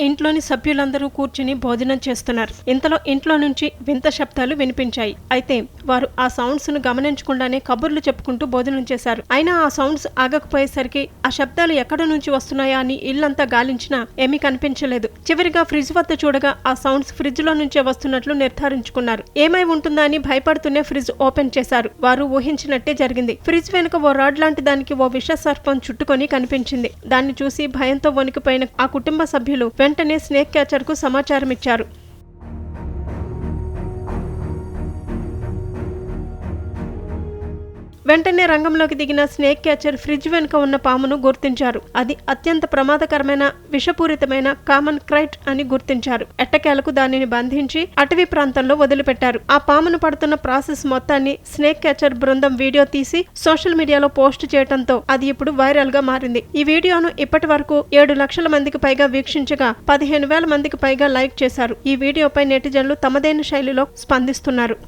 ఇంట్లోని సభ్యులందరూ కూర్చుని భోజనం చేస్తున్నారు. ఇంతలో ఇంట్లో నుంచి వింత శబ్దాలు వినిపించాయి. అయితే వారు ఆ సౌండ్స్ను గమనించకుండానే కబుర్లు చెప్పుకుంటూ భోజనం చేశారు. అయినా ఆ సౌండ్స్ ఆగకపోయేసరికి ఆ శబ్దాలు ఎక్కడ నుంచి వస్తున్నాయా అని ఇల్లంతా గాలించినా ఏమీ కనిపించలేదు. చివరిగా ఫ్రిడ్జ్ వద్ద చూడగా ఆ సౌండ్స్ ఫ్రిడ్జ్లో నుంచే వస్తున్నట్లు నిర్ధారించుకున్నారు. ఏమై ఉంటుందా అని భయపడుతూనే ఫ్రిడ్జ్ ఓపెన్ చేశారు. వారు ఊహించినట్టే జరిగింది. ఫ్రిడ్జ్ వెనుక ఓ రాడ్ లాంటి దానికి ఓ విష సర్పం చుట్టుకొని కనిపించింది. దాన్ని చూసి భయంతో వణికిపోయిన ఆ కుటుంబ సభ్యులు వెంటనే స్నేక్ క్యాచర్కు సమాచారం ఇచ్చారు వెంటనే రంగంలోకి దిగిన స్నేక్ క్యాచర్ ఫ్రిడ్జ్ వెనుక ఉన్న పామును గుర్తించారు. అది అత్యంత ప్రమాదకరమైన విషపూరితమైన కామన్ క్రైట్ అని గుర్తించారు. ఎట్టకేలకు దానిని బంధించి అటవీ ప్రాంతంలో వదిలిపెట్టారు. ఆ పామును పడుతున్న ప్రాసెస్ మొత్తాన్ని స్నేక్ క్యాచర్ బృందం వీడియో తీసి సోషల్ మీడియాలో పోస్ట్ చేయడంతో అది ఇప్పుడు వైరల్గా మారింది. ఈ వీడియోను ఇప్పటి వరకు ఏడు లక్షల మందికి పైగా వీక్షించగా పదిహేను వేల మందికి పైగా లైక్ చేశారు. ఈ వీడియోపై నెటిజన్లు తమదైన శైలిలో స్పందిస్తున్నారు.